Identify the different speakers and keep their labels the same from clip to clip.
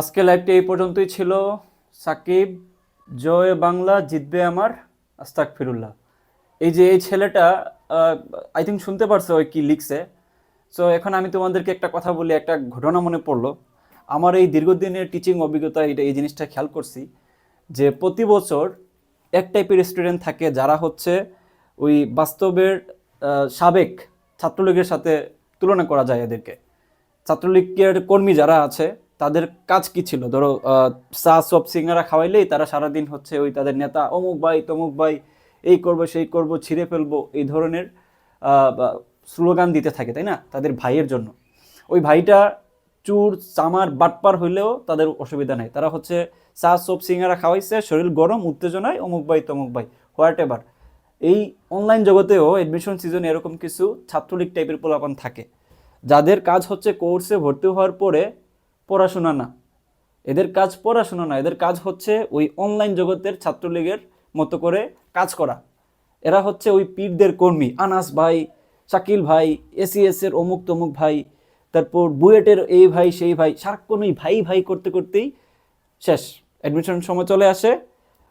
Speaker 1: আজকে লাইভটি এই পর্যন্তই ছিল। সাকিব, জয় বাংলা, জিতবে আমার আস্তাক ফিরুল্লাহ এই যে এই ছেলেটা আই থিঙ্ক শুনতে পারছ ওই কি লিখছে। সো এখন আমি তোমাদেরকে একটা কথা বলি, একটা ঘটনা মনে পড়ল। আমার এই দীর্ঘদিনের টিচিং অভিজ্ঞতা এটা এই জিনিসটা খেয়াল করছি যে প্রতি বছর এক টাইপের স্টুডেন্ট থাকে যারা হচ্ছে ওই বাস্তবের সাবেক ছাত্রলীগের সাথে তুলনা করা যায় এদেরকে। ছাত্রলীগের কর্মী যারা আছে তাদের কাজ কি ছিল? ধরো চা সব সিঙ্গারা খাওয়াইলেই তারা সারাদিন হচ্ছে ওই তাদের নেতা, অমুক ভাই, তমুক ভাই, এই করব, সেই করব, ছিঁড়ে ফেলব, এই ধরনের স্লোগান দিতে থাকে, তাই না? তাদের ভাইয়ের জন্য। ওই ভাইটা চুর, চামার, বাটপার হইলেও তাদের অসুবিধা নেই। তারা হচ্ছে চা সব সিঙ্গারা খাওয়াইছে, শরীর গরম, উত্তেজনায়, অমুক ভাই, তমুক ভাই হোয়াট এভার এই অনলাইন জগতেও অ্যাডমিশন সিজনে এরকম কিছু ছাত্রলীগ টাইপের পোলাপান থাকে। যাদের কাজ হচ্ছে কোর্সে ভর্তি হওয়ার পরে পড়াশোনা না। এদের কাজ পড়াশোনা না, এদের কাজ হচ্ছে ওই অনলাইন জগতের ছাত্রলীগের মতো করে কাজ করা। এরা হচ্ছে ওই পীরদের কর্মী, আনাস ভাই, শাকিল ভাই, এসিএসের অমুক তমুক ভাই, তারপর বুয়েটের এই ভাই, সেই ভাই সারাক্ষণ ওই ভাই ভাই করতে করতেই শেষ। অ্যাডমিশন সময় চলে আসে,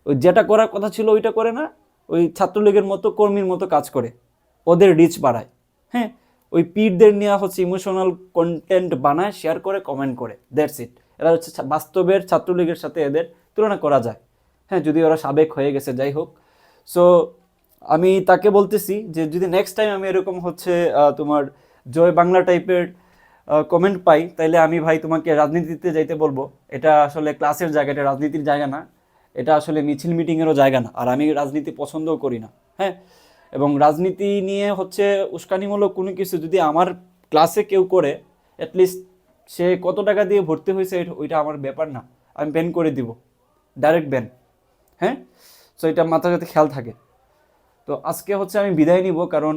Speaker 1: ওই যেটা করার কথা ছিল ওইটা করে না, ওই ছাত্রলীগের মতো কর্মীর মতো কাজ করে, ওদের রিচ বাড়ায়। হ্যাঁ ওই পীরদের নেওয়া হচ্ছে ইমোশনাল কন্টেন্ট বানায় শেয়ার করে কমেন্ট করে। দ্যাটস ইট এরা হচ্ছে বাস্তবের ছাত্রলীগের সাথে এদের তুলনা করা যায়। হ্যাঁ যদি ওরা সাবেক হয়ে গেছে, যাই হোক। সো আমি তাকে বলতেছি যে যদি নেক্সট টাইম আমি এরকম হচ্ছে তোমার জয় বাংলা টাইপের কমেন্ট পাই, তাইলে আমি ভাই তোমাকে রাজনীতিতে যাইতে বলব। এটা আসলে ক্লাসের জায়গা, এটা রাজনীতির জায়গা না। এটা আসলে মিছিল মিটিংয়েরও জায়গা না। আর আমি রাজনীতি পছন্দও করি না। হ্যাঁ? এবং রাজনীতি নিয়ে হচ্ছে উস্কানিমূলক কোনো কিছু যদি আমার ক্লাসে কেউ করে অ্যাটলিস্ট সে কত টাকা দিয়ে ভর্তি হয়েছে ওইটা আমার ব্যাপার না। আমি ব্যান করে দিব। ডাইরেক্ট ব্যান হ্যাঁ? সো এটা মাথা যাতে খেয়াল থাকে। তো আজকে হচ্ছে আমি বিদায় নিব কারণ